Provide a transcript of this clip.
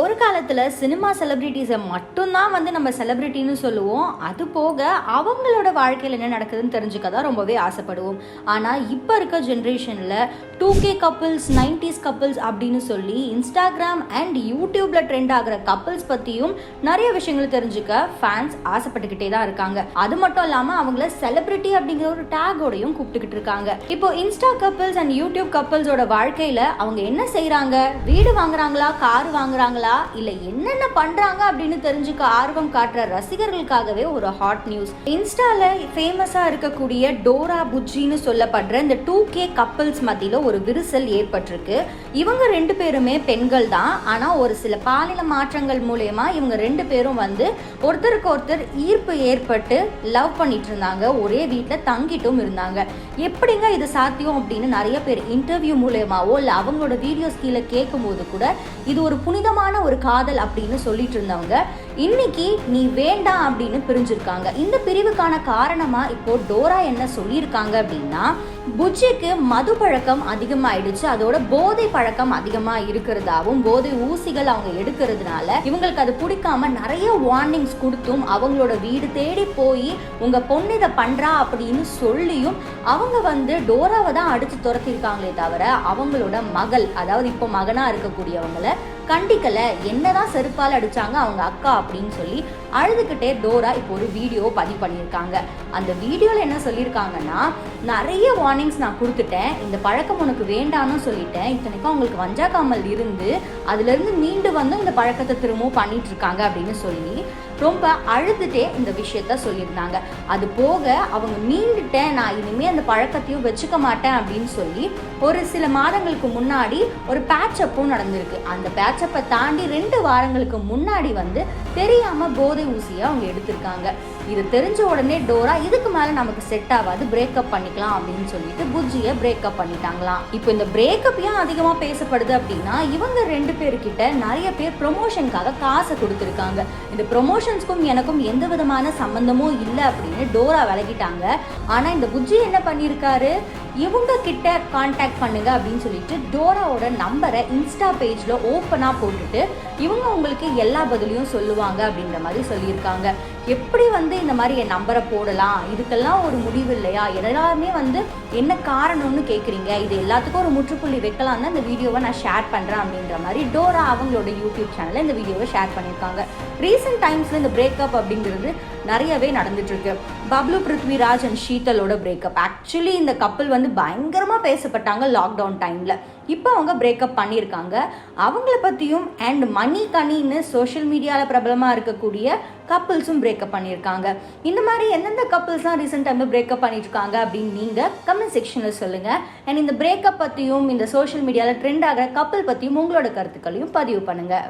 ஒரு காலத்தில் சினிமா செலிப்ரிட்டிஸை மட்டும்தான் வந்து நம்ம செலிப்ரிட்டின்னு சொல்லுவோம். அது போக அவங்களோட வாழ்க்கையில் என்ன நடக்குதுன்னு தெரிஞ்சுக்க தான் ரொம்பவே ஆசைப்படுவோம். ஆனால் இப்போ இருக்க ஜென்ரேஷனில் two K couples nineties couples அப்படின்னு சொல்லி இன்ஸ்டாகிராம் அண்ட் யூடியூப்ல ட்ரெண்ட் ஆகிற கப்புள்ஸ் பற்றியும் நிறைய விஷயங்கள் தெரிஞ்சுக்க ஃபேன்ஸ் ஆசைப்பட்டுக்கிட்டே தான் இருக்காங்க. அது மட்டும் இல்லாமல் அவங்கள செலிப்ரிட்டி அப்படிங்கிற ஒரு டேகோடையும் கூப்பிட்டுக்கிட்டு இருக்காங்க. இப்போ இன்ஸ்டா கப்புள்ஸ் அண்ட் யூடியூப் கப்புள்ஸோட வாழ்க்கையில் அவங்க என்ன செய்கிறாங்க வீடு வாங்குறாங்களா? கார் வாங்குறாங்களா? இல்லை என்னென்ன பண்ணுறாங்க அப்படின்னு தெரிஞ்சுக்க ஆர்வம் காட்டுற ரசிகர்களுக்காகவே ஒரு ஹாட் நியூஸ் இன்ஸ்டால ஃபேமஸாக இருக்கக்கூடிய டோரா புஜ்ஜின்னு சொல்லப்படுற இந்த டூ கே கப்பல்ஸ் மத்தியில் ஒரு விரிசல் ஏற்பட்டிருக்கு. இவங்க ரெண்டு பேருமே பெண்கள் தான். ஆனால் ஒரு சில பாலின மாற்றங்கள் மூலயமா இவங்க ரெண்டு பேரும் வந்து ஒருத்தருக்கு ஒருத்தர் ஈர்ப்பு ஏற்பட்டு லவ் பண்ணிட்டு இருந்தாங்க. ஒரே வீட்டில் தங்கிட்டும் இருந்தாங்க. எப்படிங்க இது சாத்தியம் அப்படின்னு நிறைய பேர் இன்டர்வியூ மூலயமாவோ இல்லை அவங்களோட வீடியோஸ் கீழே கேட்கும்போது கூட இது ஒரு புனிதமான ஒரு காதல் அப்படின்னு சொல்லிட்டு இருந்தவங்க இன்னைக்கு நீ வேண்டாம் அப்படின்னு பிரிஞ்சிருக்காங்க. இந்த பிரிவுக்கான காரணமா இப்போ டோரா என்ன சொல்லியிருக்காங்க அப்படின்னா புஜ்ஜிக்கு மது பழக்கம் அதிகமாயிடுச்சு. அதோட போதை பழக்கம் அதிகமா இருக்கிறதாவும் போதை ஊசிகள் அவங்க எடுக்கிறதுனால இவங்களுக்கு அது பிடிக்காம நிறைய வார்னிங்ஸ் கொடுத்தும் அவங்களோட வீடு தேடி போய் உங்க பொண்ணு இதை பண்றா அப்படின்னு சொல்லியும் அவங்க வந்து டோராவை தான் அடிச்சு துரத்திருக்காங்களே தவிர அவங்களோட மகள் அதாவது இப்போ மகனா இருக்கக்கூடியவங்களை கண்டிக்கல என்னதான் செருப்பால் அடிச்சாங்க அவங்க அக்கா அப்படின்னு சொல்லி அழுதுகிட்டே டோரா இப்போ ஒரு வீடியோ பதிவு பண்ணியிருக்காங்க. அந்த வீடியோவில் என்ன சொல்லியிருக்காங்கன்னா நிறைய வார்னிங்ஸ் நான் கொடுத்துட்டேன். இந்த பழக்கம் உனக்கு வேண்டாம்னு சொல்லிட்டேன். இத்தனைக்கும் அவங்களுக்கு வஞ்சாக்காமல் இருந்து அதுலேருந்து மீண்டு வந்து இந்த பழக்கத்தை திரும்பவும் பண்ணிட்டு இருக்காங்க அப்படின்னு சொல்லி ரொம்ப அழுதுட்டே இந்த விஷயத்த சொல்லியிருந்தாங்க. அது போக அவங்க மீண்டுட்டேன் நான் இனிமேல் அந்த பழக்கத்தையும் வச்சுக்க மாட்டேன் அப்படின்னு சொல்லி ஒரு சில மாதங்களுக்கு முன்னாடி ஒரு பேட்சப்பும் நடந்திருக்கு. அந்த பேட்சப்பை தாண்டி ரெண்டு வாரங்களுக்கு முன்னாடி வந்து தெரியாமல் போதை ஊசியை அவங்க எடுத்திருக்காங்க. இது தெரிஞ்ச உடனே டோரா இதுக்கு மேலே நமக்கு செட் ஆகாது பிரேக்கப் பண்ணிக்கலாம் அப்படின்னு சொல்லிட்டு புஜ்ஜியை பிரேக்கப் பண்ணிட்டாங்களாம். இப்போ இந்த பிரேக்கப் ஏன் அதிகமாக பேசப்படுது அப்படின்னா இவங்க ரெண்டு பேர்கிட்ட நிறைய பேர் ப்ரொமோஷனுக்காக காசை கொடுத்துருக்காங்க. இந்த ப்ரொமோஷன் ப்ரொமோஷன்ஸ்க்கும் எனக்கும் எந்த விதமான சம்மந்தமும் இல்லை அப்படின்னு டோரா விலகிட்டாங்க. ஆனால் இந்த புஜ்ஜி என்ன பண்ணியிருக்காரு இவங்க கிட்ட காண்டாக்ட் பண்ணுங்க அப்படின்னு சொல்லிட்டு டோராவோட நம்பரை இன்ஸ்டா பேஜில் ஓப்பனாக போட்டுட்டு இவங்க உங்களுக்கு எல்லா பதிலையும் சொல்லுவாங்க அப்படின்ற மாதிரி சொல்லியிருக்காங்க. எப்படி வந்து இந்த மாதிரி என் நம்பரை போடலாம்? இதுக்கெல்லாம் ஒரு முடிவு இல்லையா? எல்லாருமே வந்து என்ன காரணம்னு கேட்குறீங்க இது எல்லாத்துக்கும் ஒரு முற்றுப்புள்ளி வைக்கலாம் தான் இந்த வீடியோவை நான் ஷேர் பண்ணுறேன் அப்படின்ற மாதிரி டோரா அவங்களோட யூடியூப் சேனலில் இந்த வீடியோவை ஷேர் பண்ணியிருக்காங்க. ரீசெண்ட் டைம்ஸில் இந்த பிரேக்கப் அப்படிங்கிறது நிறையவே நடந்துட்டுருக்கு. பப்ளு பிருத்விராஜ் அண்ட் ஷீதலோட பிரேக்கப் ஆக்சுவலி இந்த கப்பல் வந்து பயங்கரமாக பேசப்பட்டாங்க லாக்டவுன் டைமில் இப்போ அவங்க பிரேக்கப் பண்ணியிருக்காங்க. அவங்கள பற்றியும் அண்ட் மணி கனின்னு சோஷியல் மீடியாவில் பிரபலமாக இருக்கக்கூடிய கப்புள்ஸும் பிரேக்கப் பண்ணியிருக்காங்க. இந்த மாதிரி எந்தெந்த கப்புள்ஸ்லாம் ரீசெண்ட் டைமில் பிரேக்கப் பண்ணியிருக்காங்க அப்படின்னு நீங்கள் கமெண்ட் செக்ஷனில் சொல்லுங்கள் அண்ட் இந்த பிரேக்கப் பற்றியும் இந்த சோஷியல் மீடியாவில் ட்ரெண்ட் ஆகிற கப்பல் பற்றியும் உங்களோட கருத்துக்களையும் பதிவு பண்ணுங்கள்